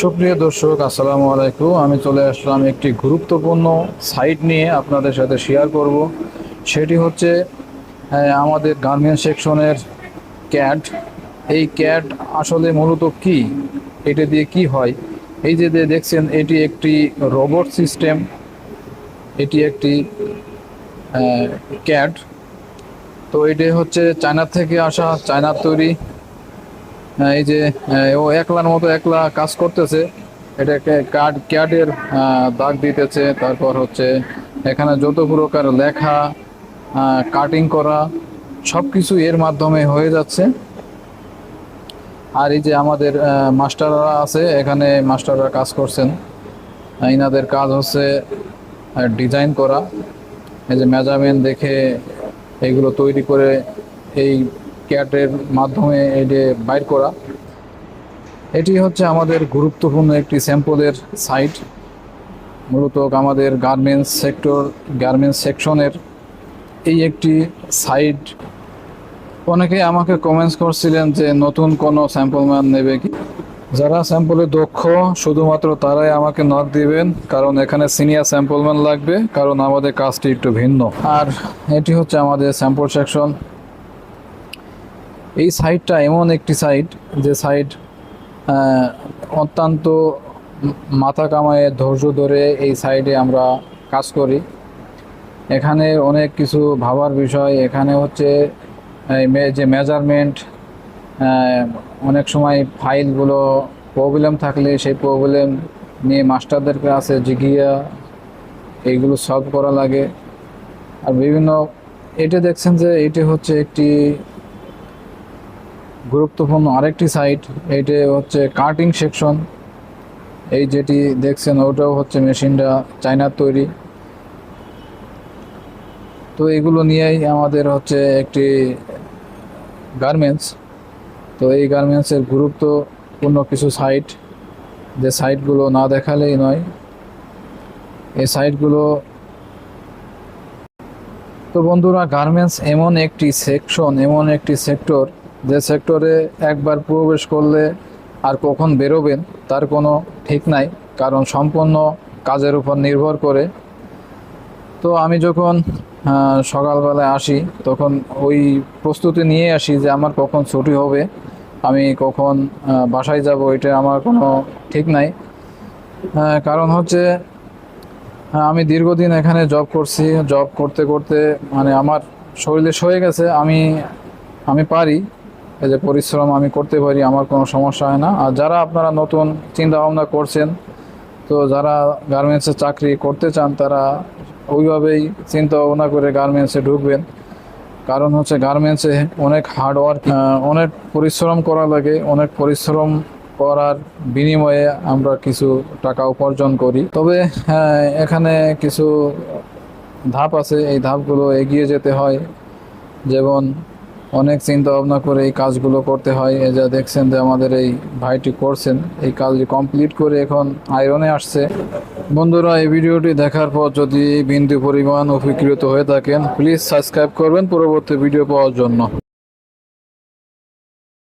সুপ্রিয় দর্শক আসসালামু আলাইকুম। আমি চলে আসলাম একটি গুরুত্বপূর্ণ সাইট নিয়ে আপনাদের সাথে শেয়ার করব। সেটি হচ্ছে আহ, আমাদের গার্মেন্টস সেকশনের ক্যাট এই ক্যাট আসলে মূলত কি? এটা দিয়ে কি হয়? এই যে দেখছেন এটি একটি রোবট সিস্টেম এটি একটি ক্যাট তো এটি হচ্ছে চায়না থেকে আসা চায়নার তৈরি হ্যাঁ, এই যে ও একলার মতো একলা কাজ করতেছে। এটাকে কার্ড ক্যাডের দাগ দিতেছে। তারপর হচ্ছে এখানে যত প্রকার লেখা কাটিং করা সব কিছু এর মাধ্যমে হয়ে যাচ্ছে। আর এই যে আমাদের মাস্টাররা আছে, এখানে মাস্টাররা কাজ করছেন। ইনাদের কাজ হচ্ছে ডিজাইন করা। এই যে মেজারমেন্ট দেখে এইগুলো তৈরি করে এই ক্যাটের মাধ্যমে যে বাইর করা, এটি হচ্ছে আমাদের গুরুত্বপূর্ণ একটি স্যাম্পলের সাইট। মূলত আমাদের গার্মেন্টস সেক্টর, গার্মেন্টস সেকশনের এই একটি সাইট। অনেকে আমাকে কমেন্টস করছিলেন যে নতুন কোনো স্যাম্পল ম্যান নেবে কি? যারা স্যাম্পলে দক্ষ, শুধুমাত্র তারাই আমাকে নক দিবেন, কারণ এখানে সিনিয়র স্যাম্পল ম্যান লাগবে, কারণ আমাদের কাজটি একটু ভিন্ন। আর এটি হচ্ছে আমাদের স্যাম্পল সেকশন এই সাইটটা এমন একটি সাইট যে সাইট অত্যন্ত মাথা কামায়ে ধৈর্য ধরে এই সাইডে আমরা কাজ করি। এখানে অনেক কিছু ভাবার বিষয়। এখানে হচ্ছে যে মেজারমেন্ট অনেক সময় ফাইলগুলো প্রবলেম থাকলে সেই প্রবলেম নিয়ে মাস্টারদের কাছে জিগিয়া এইগুলো সলভ করা লাগে। আর বিভিন্ন, এটা দেখছেন যে এটি হচ্ছে একটি গুরুত্বপূর্ণ আরেকটি সাইট এইটা হচ্ছে কাটিং সেকশন এই যেটি দেখছেন, ওটাও হচ্ছে মেশিনটা চায়নার তৈরি। তো এগুলো নিয়েই আমাদের হচ্ছে একটি গার্মেন্টস তো এই গার্মেন্টসের গুরুত্বপূর্ণ কিছু সাইট যে সাইটগুলো না দেখালেই নয়। এই সাইটগুলো তো বন্ধুরা গার্মেন্টস এমন একটি সেকশন এমন একটি সেক্টর যে সেক্টরে একবার প্রবেশ করলে আর কখন বেরোবেন, তার কোনো ঠিক নাই, কারণ সম্পূর্ণ কাজের উপর নির্ভর করে। তো আমি যখন সকালবেলায় আসি, তখন ওই প্রস্তুতি নিয়ে আসি যে আমার কখন ছুটি হবে, আমি কখন বাসায় যাব, এটা আমার কোনো ঠিক নাই। কারণ হচ্ছে আমি দীর্ঘদিন এখানে জব করছি জব করতে করতে মানে আমার শরীরে সয়ে গেছে, আমি আমি পারি এই যে পরিশ্রম আমি করতে পারি আমার কোনো সমস্যা হয় না। আর যারা আপনারা নতুন চিন্তা ভাবনা করছেন তো যারা গার্মেন্টসে চাকরি করতে চান তারা ওইভাবেই চিন্তা ভাবনা করে গার্মেন্টসে ঢুকবেন। কারণ হচ্ছে গার্মেন্টসে অনেক হার্ডওয়ার্ক অনেক পরিশ্রম করা লাগে। অনেক পরিশ্রম করার বিনিময়ে আমরা কিছু টাকা উপার্জন করি। তবে হ্যাঁ, এখানে কিছু ধাপ আছে। এই ধাপগুলো এগিয়ে যেতে হয়। যেমন অনেক চিন্তা ভাবনা করে এই কাজগুলো করতে হয়। এই যা দেখছেন যে আমাদের এই ভাইটি করছেন, এই কাজটি কমপ্লিট করে এখন আয়রনে আসছে। বন্ধুরা, এই ভিডিওটি দেখার পর যদি বিন্দু পরিমাণ উপকৃত হয়ে থাকেন প্লিজ সাবস্ক্রাইব করবেন। পরবর্তী ভিডিও পাওয়ার জন্য।